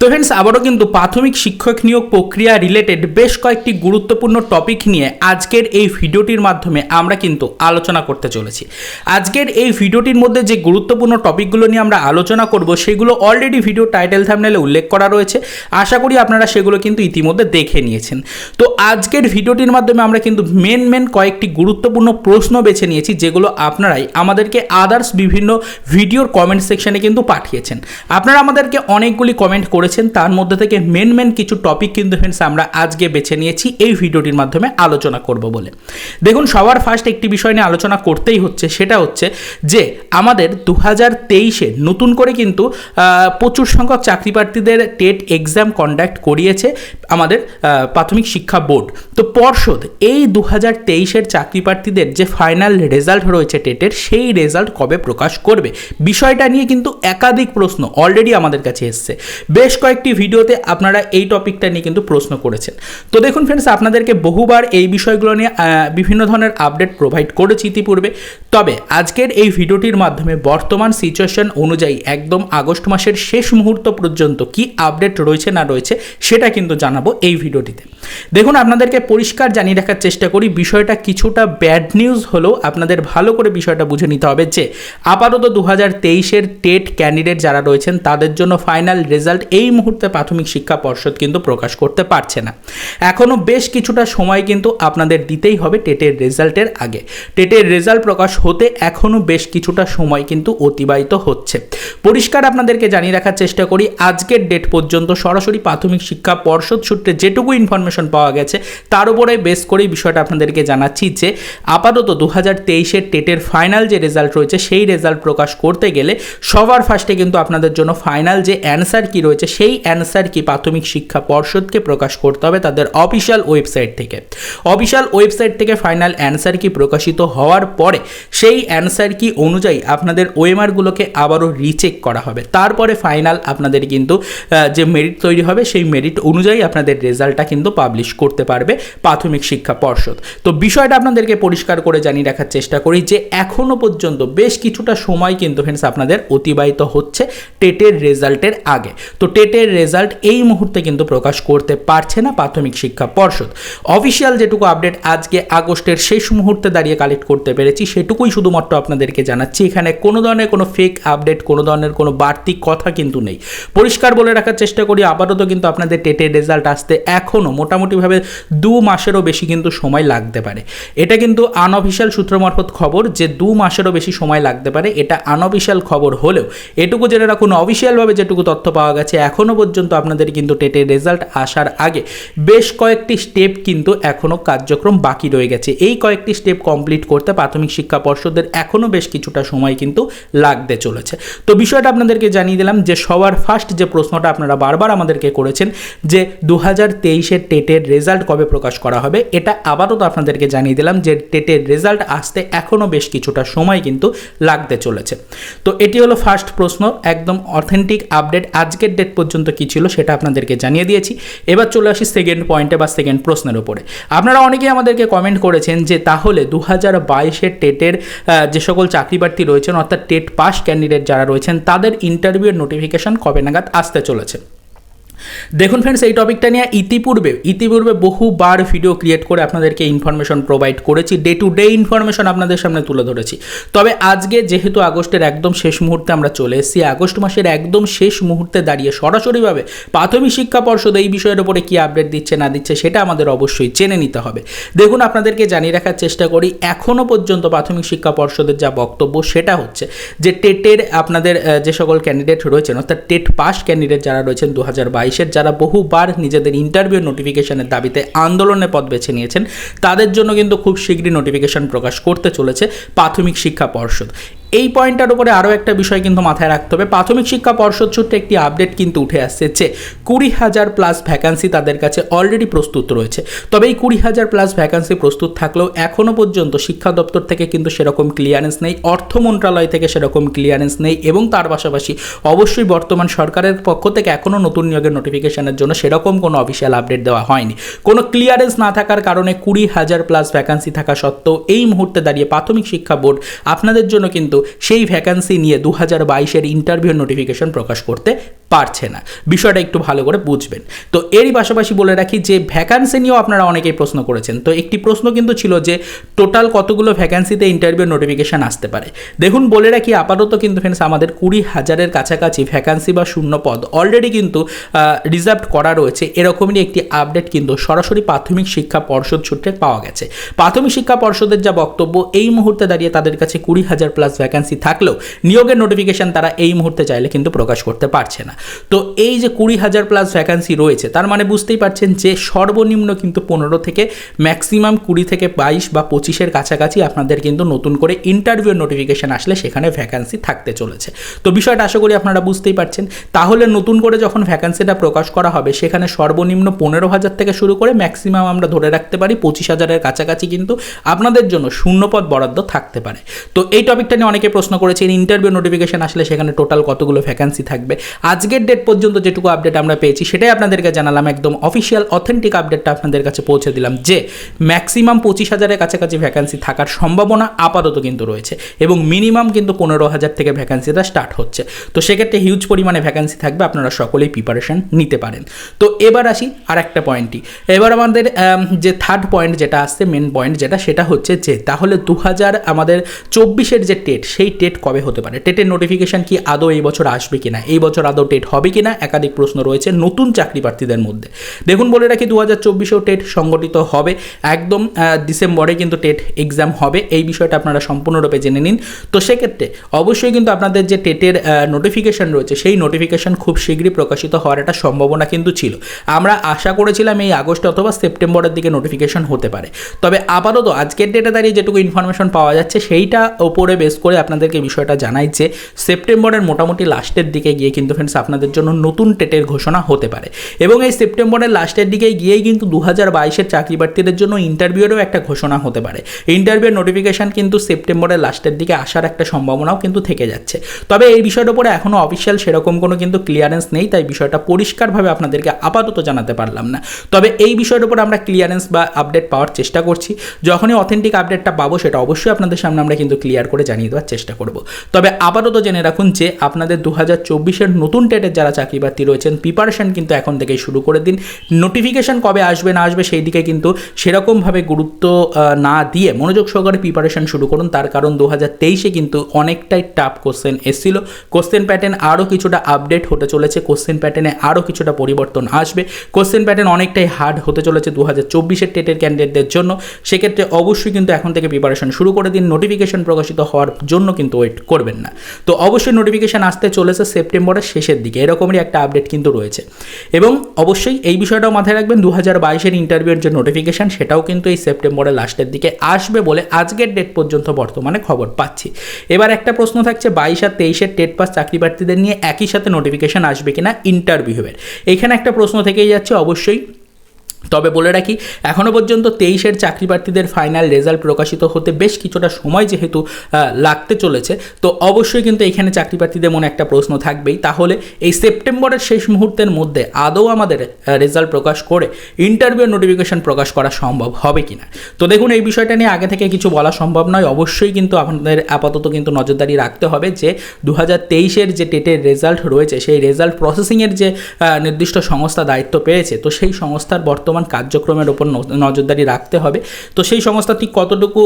তো ফ্রেন্ডস আবারও কিন্তু প্রাথমিক শিক্ষক নিয়োগ প্রক্রিয়া রিলেটেড বেশ কয়েকটি গুরুত্বপূর্ণ টপিক নিয়ে আজকের এই ভিডিওটির মাধ্যমে আমরা কিন্তু আলোচনা করতে চলেছি। আজকের এই ভিডিওটির মধ্যে যে গুরুত্বপূর্ণ টপিকগুলো নিয়ে আমরা আলোচনা করব, সেগুলো অলরেডি ভিডিও টাইটেল থামনেলে উল্লেখ করা রয়েছে। আশা করি আপনারা সেগুলো কিন্তু ইতিমধ্যে দেখে নিয়েছেন। তো আজকের ভিডিওটির মাধ্যমে আমরা কিন্তু মেন মেন কয়েকটি গুরুত্বপূর্ণ প্রশ্ন বেছে নিয়েছি, যেগুলো আপনারাই আমাদেরকে আদার্স বিভিন্ন ভিডিওর কমেন্ট সেকশনে কিন্তু পাঠিয়েছেন। আপনারা আমাদেরকে অনেকগুলি কমেন্ট করেছেন, তার মধ্যে থেকে মেন মেন কিছু টপিক কিন্তু ফ্রেন্ডস আমরা আজকে বেছে নিয়েছি। এই ভিডিওটির মাধ্যমে আলোচনা করব বলে। দেখুন, সবার ফার্স্ট একটি বিষয় নিয়ে আলোচনা করতেই হচ্ছে, সেটা হচ্ছে যে আমাদের দু হাজার তেইশে নতুন করে কিন্তু প্রচুর সংখ্যক চাকরি প্রার্থীদের টেট এক্সাম কন্ডাক্ট করিয়েছে আমাদের প্রাথমিক শিক্ষা বোর্ড। তো পর্ষদ, এই দু হাজার তেইশের চাকরি প্রার্থীদের যে ফাইনাল রেজাল্ট রয়েছে টেটের সেই রেজাল্ট কবে প্রকাশ করবে? বিষয়টা নিয়ে কিন্তু একাধিক প্রশ্ন অলরেডি আমাদের কাছে এসছে। বেশ কয়েকটি ভিডিওতে আপনারা এই টপিকটা নিয়ে কিন্তু প্রশ্ন করেছেন। তো দেখুন ফ্রেন্ডস আপনাদেরকে বহুবার এই বিষয়গুলো নিয়ে বিভিন্ন ধরনের আপডেট প্রোভাইড করেছি ইতিপূর্বে। তবে আজকের এই ভিডিওটির মাধ্যমে বর্তমান সিচুয়েশন অনুযায়ী একদম আগস্ট মাসের শেষ মুহূর্ত পর্যন্ত কি আপডেট রয়েছে না রয়েছে, সেটা কিন্তু জানাব এই ভিডিওটিতে। দেখুন, আপনাদেরকে পরিষ্কার জানিয়ে রাখার চেষ্টা করি, বিষয়টা কিছুটা ব্যাড নিউজ হলেও আপনাদের ভালো করে বিষয়টা বুঝে নিতে হবে যে, আপাতত দু হাজার তেইশের টেট ক্যান্ডিডেট যারা রয়েছেন, তাদের জন্য ফাইনাল রেজাল্ট এই মুহূর্তে প্রাথমিক শিক্ষা পর্ষদ কিন্তু প্রকাশ করতে পারছে না। এখনও বেশ কিছুটা সময় কিন্তু আপনাদের দিতেই হবে টেটের রেজাল্টের আগে। টেটের রেজাল্ট প্রকাশ হতে এখনও বেশ কিছুটা সময় কিন্তু অতিবাহিত হচ্ছে। পরিষ্কার আপনাদেরকে জানিয়ে রাখার চেষ্টা করি, আজকের ডেট পর্যন্ত সরাসরি প্রাথমিক শিক্ষা পর্ষদ সূত্রে যেটুকু ইনফরমেশন পাওয়া গেছে। তার উপরে বেস করেই বিষয়টা আপনাদেরকে জানাচ্ছি যে, আপাতত দু হাজার তেইশের টেটের ফাইনাল যে রেজাল্ট রয়েছে, সেই রেজাল্ট প্রকাশ করতে গেলে সবার ফার্স্টে কিন্তু আপনাদের জন্য ফাইনাল যে অ্যান্সার কি রয়েছে, সেই অ্যান্সার কি প্রাথমিক শিক্ষা পর্ষদকে প্রকাশ করতে হবে তাদের অফিসিয়াল ওয়েবসাইট থেকে। অফিসিয়াল ওয়েবসাইট থেকে ফাইনাল অ্যান্সার কি প্রকাশিত হওয়ার পরে, সেই অ্যান্সার কি অনুযায়ী আপনাদের ওয়েমারগুলোকে আবারও রিচেক করা হবে। তারপরে ফাইনাল আপনাদের কিন্তু যে মেরিট তৈরি হবে, সেই মেরিট অনুযায়ী আপনাদের রেজাল্টটা কিন্তু পাবলিশ করতে পারবে প্রাথমিক শিক্ষা পর্ষদ। তো বিষয়টা আপনাদেরকে পরিষ্কার করে জানিয়ে রাখার চেষ্টা করি যে এখনও পর্যন্ত বেশ কিছুটা সময় কিন্তু ফ্রেন্ডস আপনাদের অতিবাহিত হচ্ছে টেটের রেজাল্টের আগে। তো টেটের রেজাল্ট এই মুহূর্তে কিন্তু প্রকাশ করতে পারছে না প্রাথমিক শিক্ষা পর্ষদ। অফিসিয়াল যেটুকু আপডেট আজকে আগস্টের শেষ মুহূর্তে দাঁড়িয়ে কালেক্ট করতে পেরেছি, সেটুকুই শুধুমাত্র আপনাদেরকে জানাচ্ছি। এখানে কোনো ধরনের কোনো ফেক আপডেট কোনো ধরনের কোনো বাড়তি কথা কিন্তু নেই। পরিষ্কার বলে রাখার চেষ্টা করি, আপাতত কিন্তু আপনাদের টেটের রেজাল্ট আসতে এখনও মোটামুটিভাবে দু মাসেরও বেশি কিন্তু সময় লাগতে পারে। এটা কিন্তু আনঅফিসিয়াল সূত্র মারফত খবর যে দু মাসেরও বেশি সময় লাগতে পারে, এটা আনঅফিসিয়াল খবর হলেও এটুকু জেনে রাখুন অফিসিয়ালভাবে যেটুকু তথ্য পাওয়া গেছে, এখনও পর্যন্ত আপনাদের কিন্তু টেটের রেজাল্ট আসার আগে বেশ কয়েকটি স্টেপ কিন্তু এখনও কার্যক্রম বাকি রয়ে গেছে। এই কয়েকটি স্টেপ কমপ্লিট করতে প্রাথমিক শিক্ষা পর্ষদের এখনও বেশ কিছুটা সময় কিন্তু লাগতে চলেছে। তো বিষয়টা আপনাদেরকে জানিয়ে দিলাম যে সবার ফার্স্ট যে প্রশ্নটা আপনারা বারবার আমাদেরকে করেছেন যে দু হাজার তেইশের টেটের রেজাল্ট কবে প্রকাশ করা হবে, এটা আবারও তো আপনাদেরকে জানিয়ে দিলাম যে টেটের রেজাল্ট আসতে এখনও বেশ কিছুটা সময় কিন্তু লাগতে চলেছে। তো এটি হলো ফার্স্ট প্রশ্ন, একদম অথেন্টিক আপডেট আজকের ডেট পর্যন্ত কি ছিল সেটা আপনাদেরকে জানিয়ে দিয়েছি। এবার চলে আসি সেকেন্ড পয়েন্টে বা সেকেন্ড প্রশ্নের উপরে। আপনারা অনেকেই আমাদেরকে কমেন্ট করেছেন যে তাহলে দু হাজার বাইশের টেটের যে সকল চাকরি প্রার্থী রয়েছেন, অর্থাৎ টেট পাস ক্যান্ডিডেট যারা রয়েছেন, তাদের ইন্টারভিউয়ের নোটিফিকেশন কবে নাগাদ আসতে চলেছে? দেখুন ফ্রেন্ডস এই টপিকটা নিয়ে ইতিপূর্বে ইতিপূর্বে বহুবার ভিডিও ক্রিয়েট করে আপনাদেরকে ইনফরমেশন প্রোভাইড করেছি ডে টু ডে ইনফরমেশন আপনাদের সামনে তুলে ধরেছি। তবে আজকে যেহেতু আগস্টের একদম শেষ মুহূর্তে আমরা চলে এসেছি, আগস্ট মাসের একদম শেষ মুহূর্তে দাঁড়িয়ে সরাসরিভাবে প্রাথমিক শিক্ষা পর্ষদ এই বিষয়ের উপরে কী আপডেট দিচ্ছে, না দিচ্ছে, সেটা আমাদের অবশ্যই জেনে নিতে হবে। দেখুন, আপনাদেরকে জানিয়ে রাখার চেষ্টা করি এখনও পর্যন্ত প্রাথমিক শিক্ষা পর্ষদের যা বক্তব্য, সেটা হচ্ছে যে টেটের আপনাদের যে সকল ক্যান্ডিডেট রয়েছেন, অর্থাৎ টেট পাস ক্যান্ডিডেট যারা রয়েছেন দু হাজার বাইশ বাইশের যারা বহুবার নিজেদের ইন্টারভিউ নোটিফিকেশনের দাবিতে আন্দোলনের পথ বেছে নিয়েছেন, তাদের জন্য কিন্তু খুব শীঘ্রই নোটিফিকেশন প্রকাশ করতে চলেছে প্রাথমিক শিক্ষা পর্ষদ। এই পয়েন্টটার উপরে আরও একটা বিষয় কিন্তু মাথায় রাখতে হবে। প্রাথমিক শিক্ষা পর্ষদ সূত্রে একটি আপডেট কিন্তু উঠে আসছে যে কুড়ি হাজার প্লাস ভ্যাকান্সি তাদের কাছে অলরেডি প্রস্তুত রয়েছে। তবে এই কুড়ি হাজার প্লাস ভ্যাকান্সি প্রস্তুত থাকলেও এখনও পর্যন্ত শিক্ষা দপ্তর থেকে কিন্তু সেরকম ক্লিয়ারেন্স নেই, অর্থ মন্ত্রণালয় থেকে সেরকম ক্লিয়ারেন্স নেই এবং তার পাশাপাশি অবশ্যই বর্তমান সরকারের পক্ষ থেকে এখনও নতুন নিয়োগের নোটিফিকেশনের জন্য সেরকম কোনো অফিসিয়াল আপডেট দেওয়া হয়নি। কোনো ক্লিয়ারেন্স না থাকার কারণে কুড়ি হাজার প্লাস ভ্যাকান্সি থাকা সত্ত্বেও এই মুহূর্তে দাঁড়িয়ে প্রাথমিক শিক্ষা বোর্ড আপনাদের জন্য কিন্তু সেই ভ্যাকান্সি নিয়ে দু হাজার বাইশের ইন্টারভিউ নোটিফিকেশন প্রকাশ করতে পারছে না। বিষয়টা একটু ভালো করে বুঝবেন। তো এরই পাশাপাশি বলে রাখি যে ভ্যাকান্সি নিয়েও আপনারা অনেকেই প্রশ্ন করেছেন। তো একটি প্রশ্ন কিন্তু ছিল যে টোটাল কতগুলো ভ্যাকান্সিতে ইন্টারভিউ নোটিফিকেশান আসতে পারে? দেখুন, বলে রাখি আপাতত কিন্তু ফ্রেন্ডস আমাদের কুড়ি হাজারের কাছাকাছি ভ্যাকান্সি বা শূন্য পদ অলরেডি কিন্তু রিজার্ভ করা রয়েছে। এরকমই একটি আপডেট কিন্তু সরাসরি প্রাথমিক শিক্ষা পর্ষদ সূত্রে পাওয়া গেছে। প্রাথমিক শিক্ষা পর্ষদের যা বক্তব্য, এই মুহূর্তে দাঁড়িয়ে তাদের কাছে কুড়ি হাজার প্লাস ভ্যাকান্সি থাকলেও নিয়োগের নোটিফিকেশান তারা এই মুহূর্তে চাইলে কিন্তু প্রকাশ করতে পারছে না। তো এই যে কুড়ি হাজার প্লাস ভ্যাকান্সি রয়েছে, তার মানে বুঝতেই পারছেন যে সর্বনিম্ন কিন্তু পনেরো থেকে ম্যাক্সিমাম কুড়ি থেকে বাইশ বা পঁচিশের কাছাকাছি আপনাদের কিন্তু নতুন করে ইন্টারভিউ নোটিফিকেশান আসলে সেখানে ভ্যাকান্সি থাকতে চলেছে। তো বিষয়টা আশা করি আপনারা বুঝতেই পারছেন। তাহলে নতুন করে যখন ভ্যাকান্সিটা প্রকাশ করা হবে, সেখানে সর্বনিম্ন পনেরো হাজার থেকে শুরু করে ম্যাক্সিমাম আমরা ধরে রাখতে পারি, পঁচিশ হাজারের কাছাকাছি কিন্তু আপনাদের জন্য শূন্যপদ বরাদ্দ থাকতে পারে। তো এই টপিকটা নিয়ে অনেকে প্রশ্ন করেছেন ইন্টারভিউ নোটিফিকেশান আসলে সেখানে টোটাল কতগুলো ভ্যাকান্সি থাকবে? আজকের ডেট পর্যন্ত যেটুকু আপডেট আমরা পেয়েছি, সেটাই আপনাদেরকে জানালাম, একদম অফিসিয়াল অথেন্টিক আপডেটটা আপনাদের কাছে পৌঁছে দিলাম যে ম্যাক্সিমাম পঁচিশ হাজারের কাছাকাছি ভ্যাকান্সি থাকার সম্ভাবনা আপাতত কিন্তু রয়েছে এবং মিনিমাম কিন্তু পনেরো হাজার থেকে ভ্যাকান্সিটা স্টার্ট হচ্ছে। তো সেক্ষেত্রে হিউজ পরিমাণে ভ্যাকান্সি থাকবে, আপনারা সকলেই প্রিপারেশন নিতে পারেন। তো এবার আসি আর একটা পয়েন্টই এবার আমাদের যে থার্ড পয়েন্ট যেটা আসছে মেন পয়েন্ট যেটা, সেটা হচ্ছে যে, তাহলে দু হাজার আমাদের চব্বিশের যে টেট সেই টেট কবে হতে পারে? টেটের নোটিফিকেশন কি আদৌ এই বছর আসবে কিনা? এই বছর আদৌ টেট হবে কিনা একাধিক প্রশ্ন রয়েছে নতুন চাকরি প্রার্থীদের মধ্যে। দেখুন, বলে রাখি দু হাজার চব্বিশেও টেট সংগঠিত হবে। একদম ডিসেম্বরে কিন্তু টেট এক্সাম হবে। এই বিষয়টা আপনারা সম্পূর্ণরূপে জেনে নিন। তো সেক্ষেত্রে অবশ্যই কিন্তু আপনাদের যে টেটের নোটিফিকেশন রয়েছে, সেই নোটিফিকেশান খুব শীঘ্রই প্রকাশিত হওয়ার একটা সম্ভাবনা কিন্তু ছিল। আমরা আশা করেছিলাম এই আগস্ট অথবা সেপ্টেম্বরের দিকে নোটিফিকেশন হতে পারে। তবে আপাতত আজকের ডেটে দাঁড়িয়ে যেটুকু ইনফরমেশন পাওয়া যাচ্ছে, সেইটা ওপরে বেস করে আপনাদেরকে বিষয়টা জানাই যে, সেপ্টেম্বরের মোটামুটি লাস্টের দিকে গিয়ে কিন্তু ফ্রেন্ডস আপনাদের জন্য নতুন টেটের ঘোষণা হতে পারে। এবং এই সেপ্টেম্বরের লাস্টের দিকে গিয়েই কিন্তু দু হাজার বাইশের চাকরি প্রার্থীদের জন্য ইন্টারভিউয়েরও একটা ঘোষণা হতে পারে। ইন্টারভিউয়ের নোটিফিকেশান কিন্তু সেপ্টেম্বরের লাস্টের দিকে আসার একটা সম্ভাবনাও কিন্তু থেকে যাচ্ছে। তবে এই বিষয়টার উপরে এখনও অফিসিয়াল সেরকম কোনো কিন্তু ক্লিয়ারেন্স নেই, তাই বিষয়টা পরিষ্কারভাবে আপনাদেরকে আপাতত জানাতে পারলাম না। তবে এই বিষয়ের উপর আমরা ক্লিয়ারেন্স বা আপডেট পাওয়ার চেষ্টা করছি। যখনই অথেন্টিক আপডেটটা পাবো সেটা অবশ্যই আপনাদের সামনে আমরা কিন্তু ক্লিয়ার করে জানিয়ে দেওয়ার চেষ্টা করব। তবে আপাতত জেনে রাখুন যে আপনাদের দু হাজার চব্বিশের নতুন টেটের যারা চাকরি প্রার্থী রয়েছেন প্রিপারেশন কিন্তু এখন থেকেই শুরু করে দিন। নোটিফিকেশন কবে আসবে, না আসবে, সেই দিকে কিন্তু সেরকমভাবে গুরুত্ব না দিয়ে মনোযোগ সহকারে প্রিপারেশন শুরু করুন। তার কারণ দু হাজার তেইশে কিন্তু অনেকটাই টাফ কোশ্চেন এসেছিল। কোশ্চেন প্যাটার্ন আরও কিছুটা আপডেট হতে চলেছে। কোশ্চেন প্যাটার্নে আরও কিছুটা পরিবর্তন আসবে। কোশ্চেন প্যাটার্ন অনেকটাই হার্ড হতে চলেছে দু হাজার চব্বিশের টেটের ক্যান্ডিডেটদের জন্য। সেক্ষেত্রে অবশ্যই কিন্তু এখন থেকে প্রিপারেশন শুরু করে দিন। নোটিফিকেশন প্রকাশিত হওয়ার জন্য কিন্তু ওয়েট করবেন না। তো অবশ্যই নোটিফিকেশন আসতে চলেছে সেপ্টেম্বরের শেষের দিকে। এরকমই একটা আপডেট কিন্তু রয়েছে। এবং অবশ্যই এই বিষয়টাও মাথায় রাখবেন দু হাজার বাইশের ইন্টারভিউর যে নোটিফিকেশান সেটাও কিন্তু এই সেপ্টেম্বরের লাস্টের দিকে আসবে বলে আজকের ডেট পর্যন্ত বর্তমানে খবর পাচ্ছি। এবার একটা প্রশ্ন থাকছে, বাইশ আর তেইশের টেট পাস চাকরি প্রার্থীদের নিয়ে একই সাথে নোটিফিকেশান আসবে কিনা ইন্টারভিউয়ের এখানে একটা প্রশ্ন থেকেই যাচ্ছে, অবশ্যই তবে বলে রাখি এখনও পর্যন্ত তেইশের চাকরি প্রার্থীদের ফাইনাল রেজাল্ট প্রকাশিত হতে বেশ কিছুটা সময় যেহেতু লাগতে চলেছে। তো অবশ্যই কিন্তু এখানে চাকরি প্রার্থীদের মনে একটা প্রশ্ন থাকবেই। তাহলে এই সেপ্টেম্বরের শেষ মুহূর্তের মধ্যে আদৌ আমাদের রেজাল্ট প্রকাশ করে ইন্টারভিউ নোটিফিকেশন প্রকাশ করা সম্ভব হবে কি না তো দেখুন, এই বিষয়টা নিয়ে আগে থেকে কিছু বলা সম্ভব নয়। অবশ্যই কিন্তু আপনাদের আপাতত কিন্তু নজরদারি রাখতে হবে যে দু হাজার তেইশের যে টেটের রেজাল্ট রয়েছে, সেই রেজাল্ট প্রসেসিংয়ের যে নির্দিষ্ট সংস্থা দায়িত্ব পেয়েছে, তো সেই সংস্থার বর্তমান কার্যক্রমের ওপর নজরদারি রাখতে হবে। তো সেই সংস্থা ঠিক কতটুকু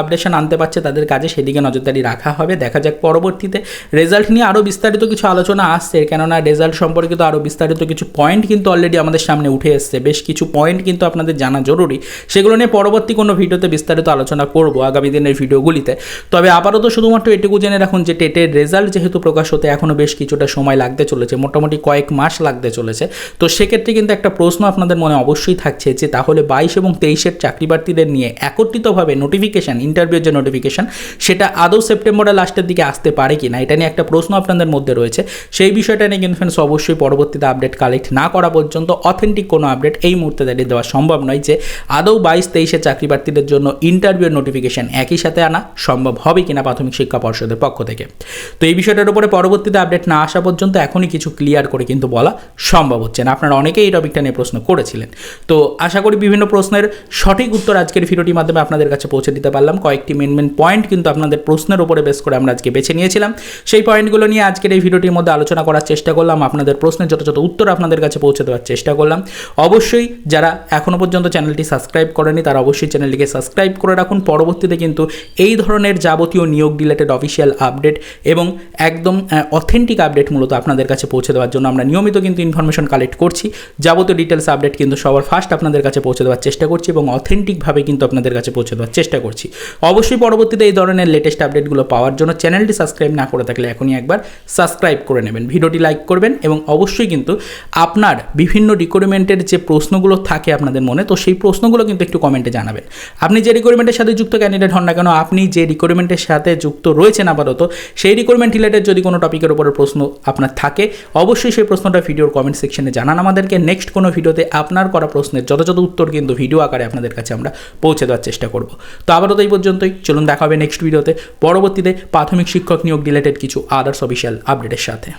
আপডেশন আনতে পারছে তাদের কাজে সেদিকে নজরদারি রাখা হবে। দেখা যাক পরবর্তীতে রেজাল্ট নিয়ে আরও বিস্তারিত কিছু আলোচনা আসছে। কেননা রেজাল্ট সম্পর্কিত আরও বিস্তারিত কিছু পয়েন্ট কিন্তু অলরেডি আমাদের সামনে উঠে এসছে। বেশ কিছু পয়েন্ট কিন্তু আপনাদের জানা জরুরি। সেগুলো নিয়ে পরবর্তী কোনো ভিডিওতে বিস্তারিত আলোচনা করব আগামী দিনের ভিডিওগুলিতে। তবে আপাতত শুধুমাত্র এটুকু জেনে রাখুন যে টেটের রেজাল্ট যেহেতু প্রকাশ হতে এখনও বেশ কিছুটা সময় লাগতে চলেছে, মোটামুটি কয়েক মাস লাগতে চলেছে। তো সেক্ষেত্রে কিন্তু একটা প্রশ্ন আপনাদের মনে অবশ্যই থাকছে যে তাহলে বাইশ এবং তেইশের চাকরি প্রার্থীদের নিয়ে একত্রিতভাবে নোটিফিকেশান ইন্টারভিউর যে নোটিফিকেশান সেটা আদৌ সেপ্টেম্বরের লাস্টের দিকে আসতে পারে কি না এটা নিয়ে একটা প্রশ্ন আপনাদের মধ্যে রয়েছে। সেই বিষয়টা নিয়ে কিন্তু ফ্রেন্ডস অবশ্যই পরবর্তীতে আপডেট কালেক্ট না করা পর্যন্ত অথেন্টিক কোনো আপডেট এই মুহূর্তে দাঁড়িয়ে দেওয়া সম্ভব নয় যে আদৌ বাইশ তেইশের চাকরি প্রার্থীদের জন্য ইন্টারভিউর নোটিফিকেশান একই সাথে আনা সম্ভব হবে কিনা প্রাথমিক শিক্ষা পর্ষদের পক্ষ থেকে। তো এই বিষয়টার উপরে পরবর্তীতে আপডেট না আসা পর্যন্ত এখনই কিছু ক্লিয়ার করে কিন্তু বলা সম্ভব হচ্ছে না। আপনারা অনেকেই এই টপিকটা নিয়ে প্রশ্ন করেছিলেন। তো আশা করি বিভিন্ন প্রশ্নের সঠিক উত্তর আজকের ভিডিওটির মাধ্যমে আপনাদের কাছে পৌঁছে দিতে পারলাম। কয়েকটি মেন মেন পয়েন্ট কিন্তু আপনাদের প্রশ্নের উপরে বেস করে আমরা আজকে বেছে নিয়েছিলাম। সেই পয়েন্টগুলো নিয়ে আজকের এই ভিডিওটির মধ্যে আলোচনা করার চেষ্টা করলাম, আপনাদের প্রশ্নের যথাযথ উত্তর আপনাদের কাছে পৌঁছে দেওয়ার চেষ্টা করলাম। অবশ্যই যারা এখনও পর্যন্ত চ্যানেলটি সাবস্ক্রাইব করেনি তারা অবশ্যই চ্যানেলটিকে সাবস্ক্রাইব করে রাখুন। পরবর্তীতে কিন্তু এই ধরনের যাবতীয় নিয়োগ রিলেটেড অফিসিয়াল আপডেট এবং একদম অথেন্টিক আপডেট মূলত আপনাদের কাছে পৌঁছে দেওয়ার জন্য আমরা নিয়মিত কিন্তু ইনফরমেশন কালেক্ট করছি। যাবতীয় ডিটেলস আপডেট কিন্তু সবার ফার্স্ট আপনাদের কাছে পৌঁছে দেওয়ার চেষ্টা করছি এবং অথেন্টিকভাবে কিন্তু আপনাদের কাছে পৌঁছে দেওয়ার চেষ্টা করছি। অবশ্যই পরবর্তীতে এই ধরনের লেটেস্ট আপডেটগুলো পাওয়ার জন্য চ্যানেলটি সাবস্ক্রাইব না করে থাকলে এখনই একবার সাবস্ক্রাইব করে নেবেন। ভিডিওটি লাইক করবেন এবং অবশ্যই কিন্তু আপনার বিভিন্ন রিকোয়ারমেন্টের যে প্রশ্নগুলো থাকে আপনাদের মনে, তো সেই প্রশ্নগুলো কিন্তু একটু কমেন্টে জানাবেন। আপনি যে রিকোয়ারমেন্টের সাথে যুক্ত ক্যান্ডিডেট হন না কেন, আপনি যে রিকোয়ারমেন্টের সাথে যুক্ত রয়েছেন আপাতত, সেই রিকোয়ারমেন্ট রিলেটেড যদি কোনো টপিকের উপরে প্রশ্ন আপনার থাকে, অবশ্যই সেই প্রশ্নটা ভিডিওর কমেন্ট সেকশনে জানান আমাদেরকে। নেক্সট কোনো ভিডিওতে আপনার করা প্রশ্নের যথাযথ উত্তর কিন্তু ভিডিও আকারে আপনাদের কাছে আমরা পৌঁছে দেওয়ার চেষ্টা করব। তো আপাতত এই পর্যন্তই। চলুন দেখা হবে নেক্সট ভিডিওতে পরবর্তীতে প্রাথমিক শিক্ষক নিয়োগ রিলেটেড কিছু আদার্স অফিসিয়াল আপডেটের সাথে।